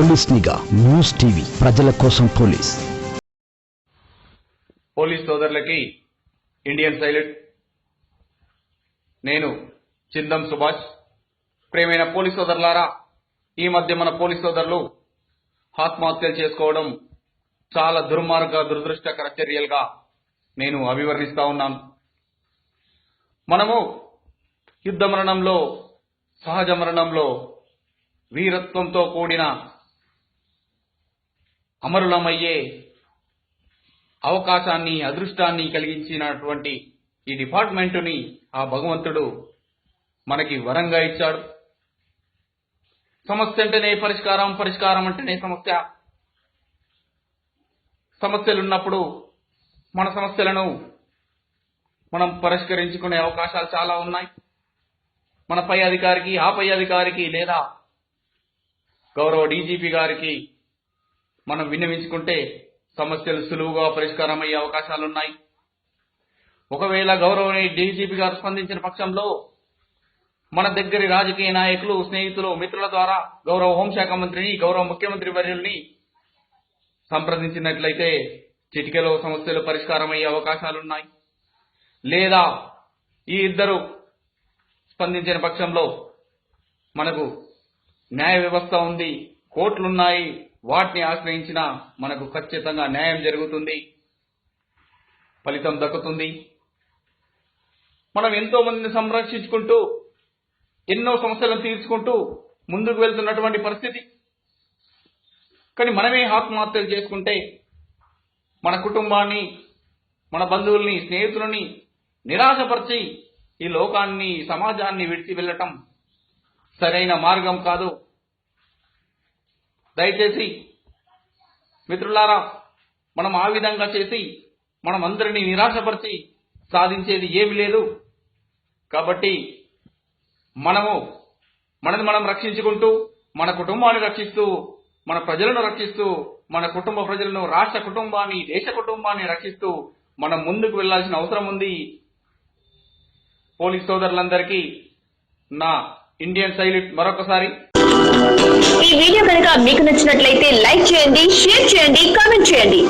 Police నిఘా news TV ప్రజల కోసం పోలీస్. పోలీస్ సోదరులకి ఇండియన్ సైలెంట్. నేను చిందం సుభాష్. ప్రేమైన పోలీస్ సోదరులారా ఈ మధ్య మన పోలీస్ సోదరులు ఆత్మహత్యలు చేసుకోవడం చాలా దుర్మార్గ దురదృష్టకర చర్యలుగా నేను అభివర్ణిస్తా ఉన్నాను. మనము యుద్ధ మరణంలో సహజ మరణంలో వీరత్వంతో కూడిన అమరులమయ్యే అవకాశాన్ని అదృష్టాన్ని కలిగించినటువంటి ఈ డిపార్ట్మెంటుని ఆ భగవంతుడు మనకి వరంగా ఇచ్చాడు. సమస్య అంటేనే పరిష్కారం పరిష్కారం అంటేనే సమస్య. సమస్యలు ఉన్నప్పుడు మన సమస్యలను మనం పరిష్కరించుకునే అవకాశాలు చాలా ఉన్నాయి. మన పై అధికారికి ఆ పై అధికారికి లేదా గౌరవ డీజీపీ గారికి మనం విన్నవించుకుంటే సమస్యలు సులువుగా పరిష్కారమయ్యే అవకాశాలున్నాయి. అవకాశాలు ఉన్నాయి ఒకవేళ గౌరవ డీజీపీ గారు స్పందించిన పక్షంలో మన దగ్గరి రాజకీయ నాయకులు స్నేహితులు మిత్రుల ద్వారా గౌరవ హోంశాఖ మంత్రిని గౌరవ ముఖ్యమంత్రి వర్యుల్ని సంప్రదించినట్లయితే చిటికెలో సమస్యలు పరిష్కారమయ్యే అవకాశాలున్నాయి. లేదా ఈ ఇద్దరు స్పందించిన పక్షంలో మనకు న్యాయ వ్యవస్థ ఉంది కోర్టులున్నాయి వాటిని ఆశ్రయించినా మనకు ఖచ్చితంగా న్యాయం జరుగుతుంది ఫలితం దక్కుతుంది. మనం ఎంతో మందిని సంరక్షించుకుంటూ ఎన్నో సమస్యలను తీర్చుకుంటూ ముందుకు వెళ్తున్నటువంటి పరిస్థితి. కానీ మనమే ఆత్మహత్యలు చేసుకుంటే మన కుటుంబాన్ని మన బంధువుల్ని స్నేహితులని నిరాశపరిచి ఈ లోకాన్ని సమాజాన్ని విడిచి వెళ్ళటం సరైన మార్గం కాదు. దయచేసి మిత్రులారా మనం ఆ విధంగా చేసి మనం అందరినీ నిరాశపరిచి సాధించేది ఏమి లేదు. కాబట్టి మనము మనది మనం రక్షించుకుంటూ మన కుటుంబాన్ని రక్షిస్తూ మన ప్రజలను రక్షిస్తూ మన కుటుంబ ప్రజలను రాష్ట్ర కుటుంబాన్ని దేశ కుటుంబాన్ని రక్షిస్తూ మనం ముందుకు వెళ్ళాల్సిన అవసరం ఉంది. పోలీస్ సోదరులందరికీ నా ఇండియన్ సైలిట్ మరొకసారి. ఈ వీడియో కనుక మీకు నచ్చినట్లయితే లైక్ చేయండి షేర్ చేయండి కామెంట్ చేయండి.